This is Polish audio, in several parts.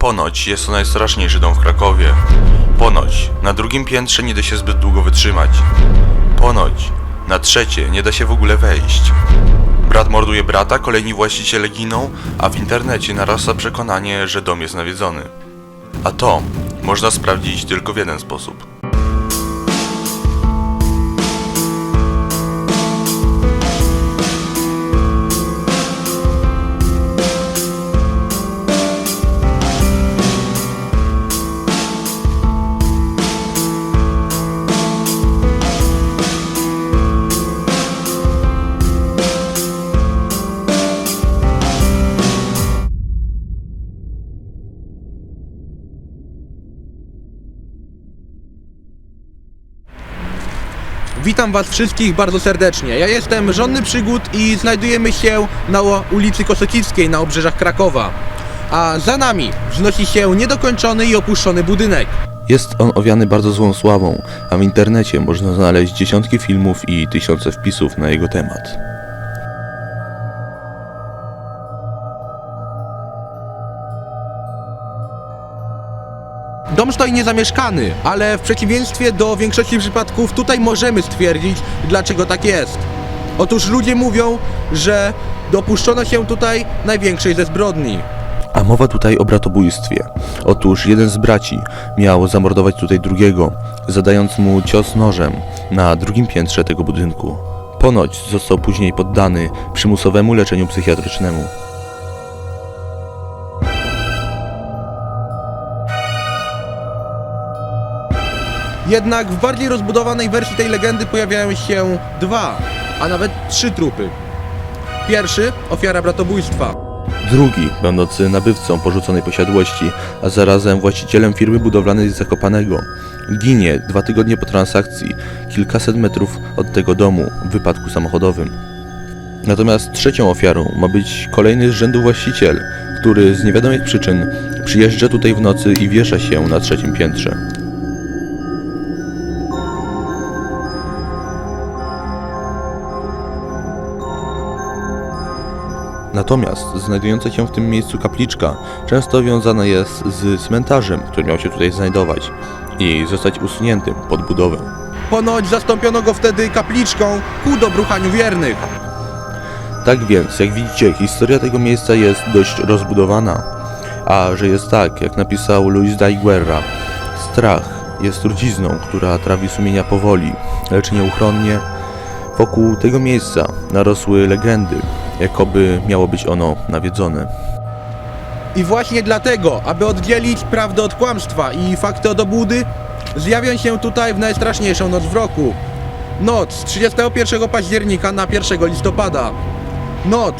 Ponoć jest to najstraszniejszy dom w Krakowie. Ponoć na drugim piętrze nie da się zbyt długo wytrzymać. Ponoć na trzecie nie da się w ogóle wejść. Brat morduje brata, kolejni właściciele giną, a w internecie narasta przekonanie, że dom jest nawiedzony. A to można sprawdzić tylko w jeden sposób. Witam Was wszystkich bardzo serdecznie. Ja jestem Żonny Przygód i znajdujemy się na ulicy Kosokickiej na obrzeżach Krakowa. A za nami wznosi się niedokończony i opuszczony budynek. Jest on owiany bardzo złą sławą, a w internecie można znaleźć dziesiątki filmów i tysiące wpisów na jego temat. Dom stoi niezamieszkany, ale w przeciwieństwie do większości przypadków tutaj możemy stwierdzić, dlaczego tak jest. Otóż ludzie mówią, że dopuszczono się tutaj największej ze zbrodni. A mowa tutaj o bratobójstwie. Otóż jeden z braci miał zamordować tutaj drugiego, zadając mu cios nożem na drugim piętrze tego budynku. Ponoć został później poddany przymusowemu leczeniu psychiatrycznemu. Jednak w bardziej rozbudowanej wersji tej legendy pojawiają się dwa, a nawet trzy trupy. Pierwszy ofiara bratobójstwa. Drugi, będący nabywcą porzuconej posiadłości, a zarazem właścicielem firmy budowlanej z Zakopanego, ginie dwa tygodnie po transakcji, kilkaset metrów od tego domu w wypadku samochodowym. Natomiast trzecią ofiarą ma być kolejny z rzędu właściciel, który z niewiadomych przyczyn przyjeżdża tutaj w nocy i wiesza się na trzecim piętrze. Natomiast znajdująca się w tym miejscu kapliczka często wiązana jest z cmentarzem, który miał się tutaj znajdować i zostać usuniętym pod budowę. Ponoć zastąpiono go wtedy kapliczką ku dobruchaniu wiernych. Tak więc, jak widzicie, historia tego miejsca jest dość rozbudowana, a że jest tak, jak napisał Luis da Guerra, strach jest trucizną, która trawi sumienia powoli, lecz nieuchronnie wokół tego miejsca narosły legendy, jakoby miało być ono nawiedzone. I właśnie dlatego, aby oddzielić prawdę od kłamstwa i fakty od obłudy, zjawią się tutaj w najstraszniejszą noc w roku. Noc z 31 października na 1 listopada. Noc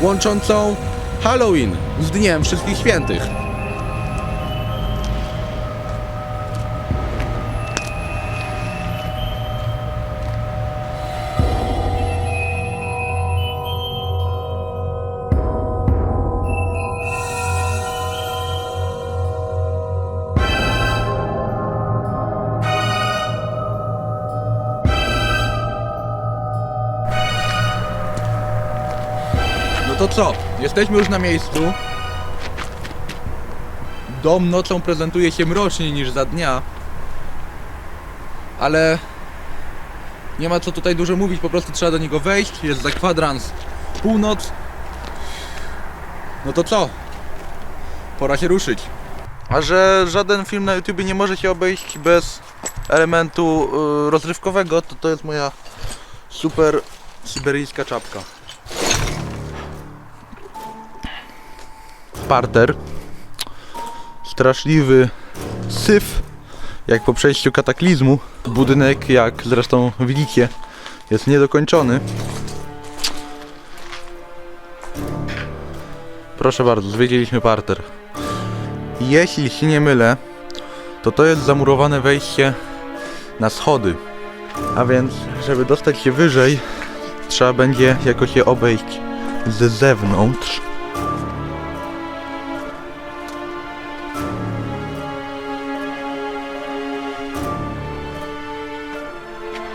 łączącą Halloween z Dniem Wszystkich Świętych. Jesteśmy już na miejscu. Dom nocą prezentuje się mroczniej niż za dnia. Ale nie ma co tutaj dużo mówić, po prostu trzeba do niego wejść. Jest za kwadrans północ. No to co? Pora się ruszyć. A że żaden film na YouTube nie może się obejść bez elementu y, rozrywkowego, to to jest moja super syberyjska czapka. Parter. Straszliwy syf, jak po przejściu kataklizmu. Budynek, jak zresztą widzicie, jest niedokończony. Proszę bardzo, zwiedziliśmy parter. Jeśli się nie mylę, to to jest zamurowane wejście na schody. A więc, żeby dostać się wyżej, trzeba będzie jakoś je obejść z zewnątrz.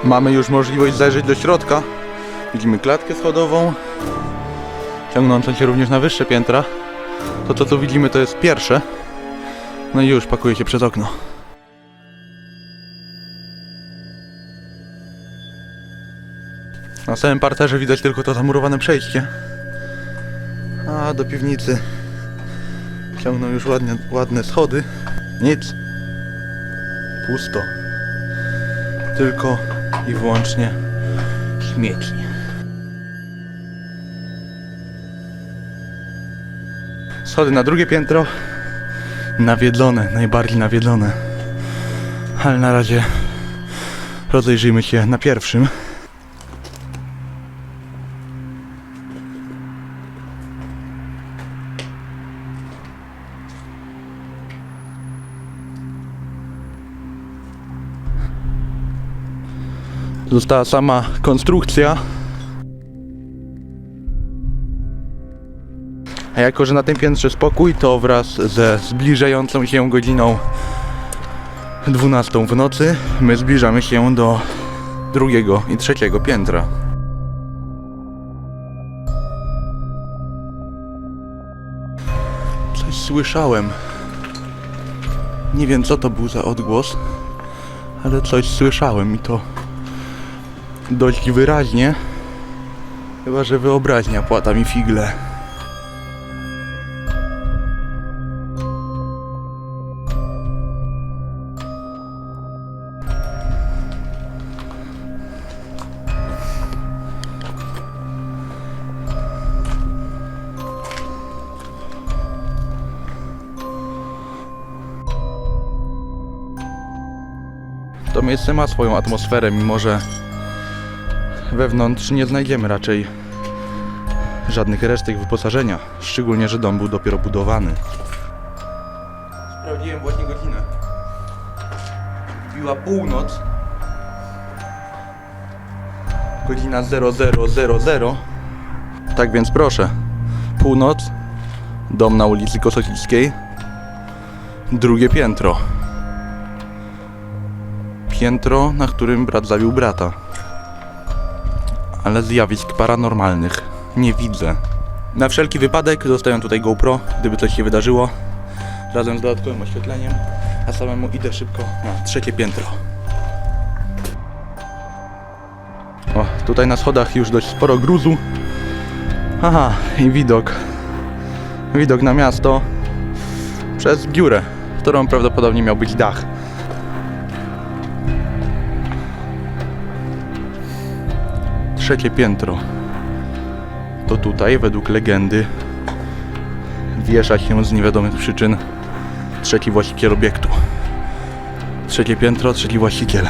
Mamy już możliwość zajrzeć do środka. Widzimy klatkę schodową, ciągnącą się również na wyższe piętra. To co tu widzimy to jest pierwsze. No i już, pakuję się przez okno. Na samym parterze widać tylko to zamurowane przejście. A do piwnicy ciągną już ładnie, ładne schody. Nic. Pusto. Tylko i wyłącznie śmieci. Schody na drugie piętro. Nawiedzone, najbardziej nawiedzone. Ale na razie rozejrzyjmy się na pierwszym. Została sama konstrukcja. A jako, że na tym piętrze spokój, to wraz ze zbliżającą się godziną 12 w nocy, my zbliżamy się do drugiego i trzeciego piętra. Coś słyszałem. Nie wiem, co to był za odgłos, ale coś słyszałem i to dość wyraźnie. Chyba, że wyobraźnia płata mi figle. To miejsce ma swoją atmosferę, mimo że wewnątrz nie znajdziemy raczej żadnych resztek wyposażenia. Szczególnie, że dom był dopiero budowany. Sprawdziłem właśnie godzinę. Biła północ. Godzina 0000. Tak więc proszę. Północ. Dom na ulicy Kosocickiej. Drugie piętro. Piętro, na którym brat zabił brata ale zjawisk paranormalnych nie widzę. Na wszelki wypadek zostawiam tutaj GoPro, gdyby coś się wydarzyło, razem z dodatkowym oświetleniem, a samemu idę szybko na trzecie piętro. O, tutaj na schodach już dość sporo gruzu. Aha, i widok. Widok na miasto przez dziurę, którą prawdopodobnie miał być dach. Trzecie piętro. To tutaj, według legendy, wiesza się z niewiadomych przyczyn trzeci właściciel obiektu. Trzecie piętro, trzeci właściciel.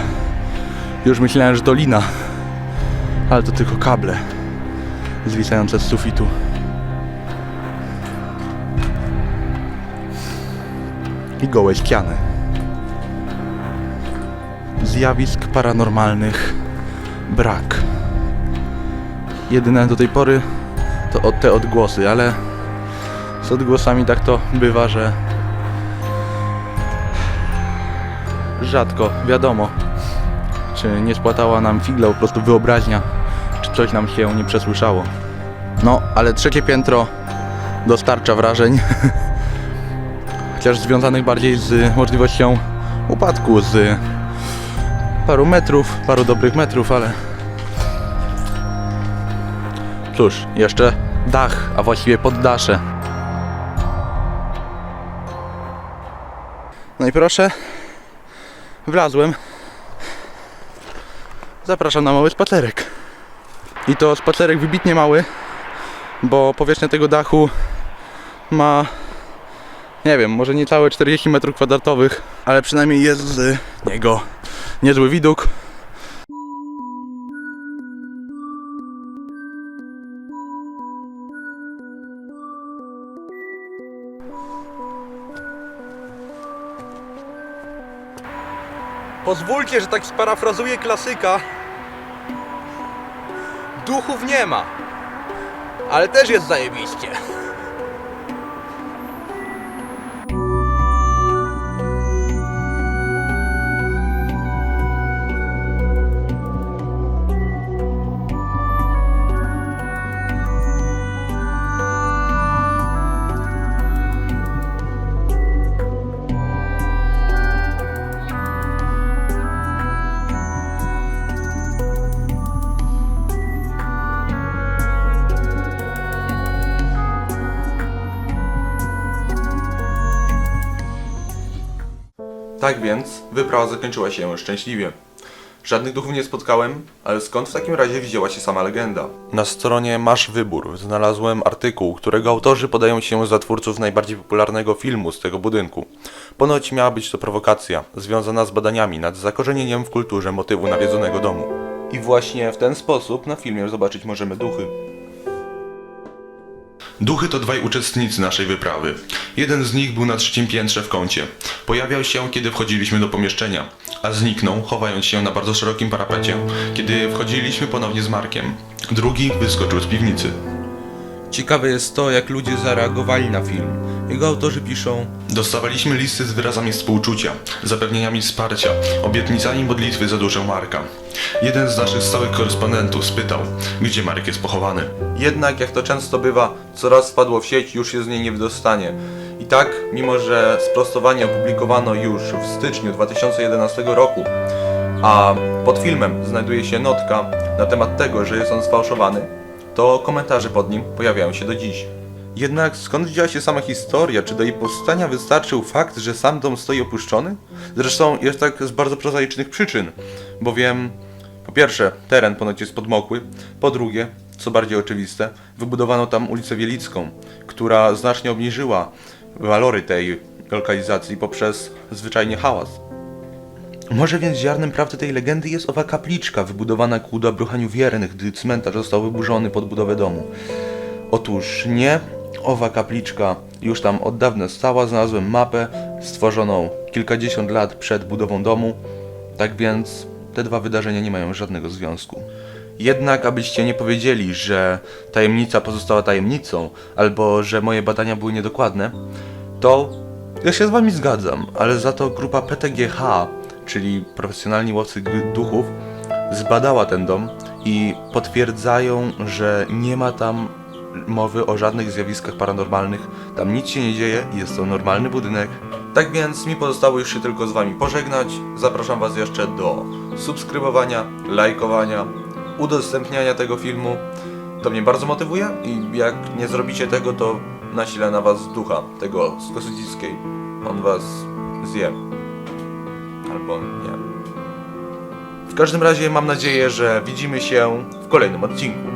Już myślałem, że to lina, ale to tylko kable zwisające z sufitu. I gołe ściany. Zjawisk paranormalnych brak. Jedyne do tej pory to od te odgłosy, ale z odgłosami tak to bywa, że rzadko wiadomo, czy nie spłatała nam figla po prostu wyobraźnia, czy coś nam się nie przesłyszało. No, ale trzecie piętro dostarcza wrażeń, chociaż związanych bardziej z możliwością upadku z paru metrów, paru dobrych metrów, ale Cóż, jeszcze dach, a właściwie poddasze. No i proszę, wlazłem. Zapraszam na mały spacerek. I to spacerek wybitnie mały, bo powierzchnia tego dachu ma, nie wiem, może niecałe 40 m2, ale przynajmniej jest z niego niezły widok. Pozwólcie, że tak sparafrazuję klasyka. Duchów nie ma, ale też jest zajebiście. Tak więc wyprawa zakończyła się szczęśliwie. Żadnych duchów nie spotkałem, ale skąd w takim razie wzięła się sama legenda? Na stronie Masz Wybór znalazłem artykuł, którego autorzy podają się za twórców najbardziej popularnego filmu z tego budynku. Ponoć miała być to prowokacja, związana z badaniami nad zakorzenieniem w kulturze motywu nawiedzonego domu. I właśnie w ten sposób na filmie zobaczyć możemy duchy. Duchy to dwaj uczestnicy naszej wyprawy. Jeden z nich był na trzecim piętrze w kącie. Pojawiał się, kiedy wchodziliśmy do pomieszczenia, a zniknął, chowając się na bardzo szerokim parapecie, kiedy wchodziliśmy ponownie z Markiem. Drugi wyskoczył z piwnicy. Ciekawe jest to, jak ludzie zareagowali na film. Jego autorzy piszą, Dostawaliśmy listy z wyrazami współczucia, zapewnieniami wsparcia, obietnicami modlitwy za duszę Marka. Jeden z naszych stałych korespondentów spytał, gdzie Marek jest pochowany. Jednak, jak to często bywa, co raz wpadło w sieć, już się z niej nie wydostanie. I tak, mimo że sprostowanie opublikowano już w styczniu 2011 roku, a pod filmem znajduje się notka na temat tego, że jest on sfałszowany, to komentarze pod nim pojawiają się do dziś. Jednak skąd wzięła się sama historia? Czy do jej powstania wystarczył fakt, że sam dom stoi opuszczony? Zresztą jest tak z bardzo prozaicznych przyczyn, bowiem po pierwsze teren ponoć jest podmokły, po drugie, co bardziej oczywiste, wybudowano tam ulicę Wielicką, która znacznie obniżyła walory tej lokalizacji poprzez zwyczajnie hałas. Może więc ziarnem prawdy tej legendy jest owa kapliczka wybudowana ku dobruchaniu wiernych, gdy cmentarz został wyburzony pod budowę domu. Otóż nie, owa kapliczka już tam od dawna stała, znalazłem mapę stworzoną kilkadziesiąt lat przed budową domu, tak więc te dwa wydarzenia nie mają żadnego związku. Jednak, abyście nie powiedzieli, że tajemnica pozostała tajemnicą, albo że moje badania były niedokładne, to ja się z wami zgadzam, ale za to grupa PTGH, czyli profesjonalni łowcy duchów, zbadała ten dom i potwierdzają, że nie ma tam mowy o żadnych zjawiskach paranormalnych. Tam nic się nie dzieje, jest to normalny budynek. Tak więc mi pozostało już się tylko z wami pożegnać. Zapraszam was jeszcze do subskrybowania, lajkowania, udostępniania tego filmu. To mnie bardzo motywuje i jak nie zrobicie tego, to nasilę na was ducha tego z Kosyckiej. On was zje. Albo nie. W każdym razie mam nadzieję, że widzimy się w kolejnym odcinku.